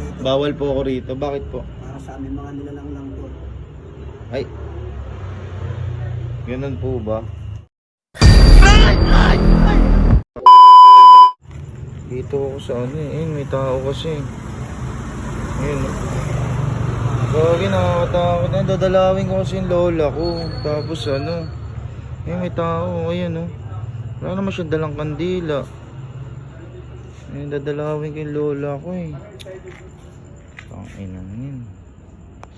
dito. Bawal po ako rito. Bakit po? Para sa amin mga nilalang lang po. Ay. Ganun po ba? Dito ako sa ano eh. Ayun, may tao kasi. Ayun. Gagi, nakakatakot na. Dadalawin ko kasi yung lola ko. Tapos ano. Ayun, may tao. Ayun, oh. Wala naman siya dalang kandila. Ayun, dadalawin yung lola ko eh. Tangina na yun.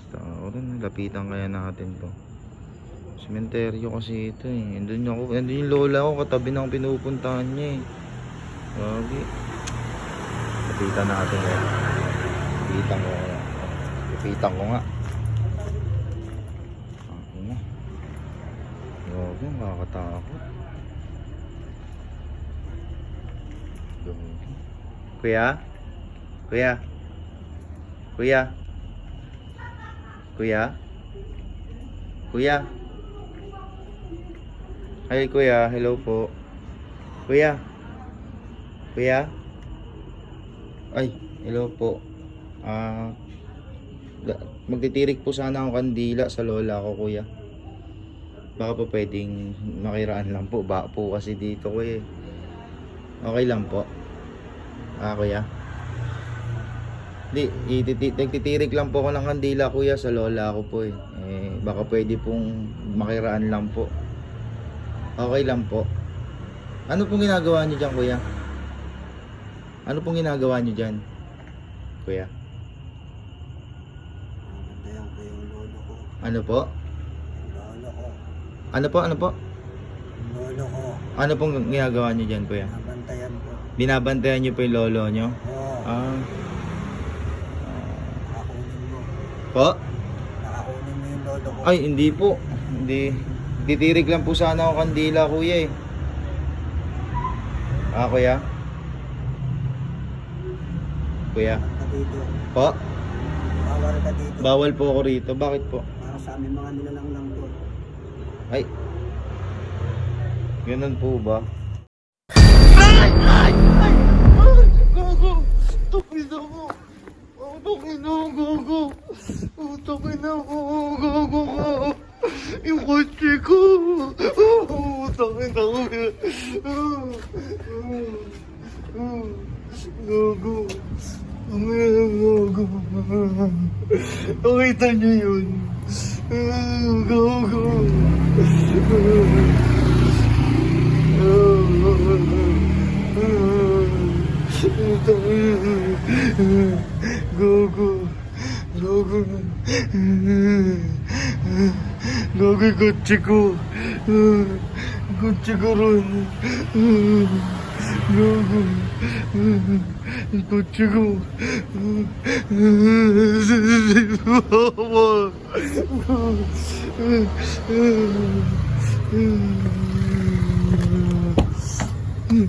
Tao rin, lapitan kaya natin to. Sementeryo kasi ito eh. Andun ako, andun yung lola ko, katabi ng pinupuntahan niya eh. Grabe. Lapitan natin kaya. Lapitan ko kaya. Lapitan ko nga. Ako na. Grabe, nakakatakot. Kuya? Kuya? Kuya? Kuya? Kuya? Hi kuya, hello po. Kuya? Kuya? Ay, hello po. Ah, da- magtitirik po sana ako kandila sa lola ko kuya. Baka po pwedeng makiraan lang po. Baka po kasi dito kuya. eh. Okay lang po. Ah, kuya. Di, nagtitirik lang po ako ng kandila kuya sa lola ko po eh. eh. Baka pwede pong makiraan lang po. Okay lang po. Ano pong ginagawa niyo dyan kuya? Ano pong ginagawa niyo dyan? Kuya? Nabantayan ko yung lolo ko. Ano po? Lolo ko. Ano po? Ano po? Lolo ko. Ano pong ginagawa niyo dyan kuya? Binabantayan niyo po yung lolo niyo? Oo. Ah. Nakakunin mo. Po? Nakakunin mo yung lolo ko. Ay, hindi po. Hindi. Titirik lang po sana ako kandila, kuya eh. Ah, kuya? Kuya? Ka dito. Po? Bawal ka dito. Bawal po ako rito. Bakit po? Para sa amin mga nilalang lang po. Ay. Ganun po ba? Tapos ako. Utangin na ako, gago. Utangin na ako, gago ka. Yung kotse ko. Utangin na ako. Gago. Ang gago. Nakita niyo yun. Gago. Gogo. Gogo. Gogo yung kotse ko. Kotse ko ron. Gogo. Yung kotse ko. Mama.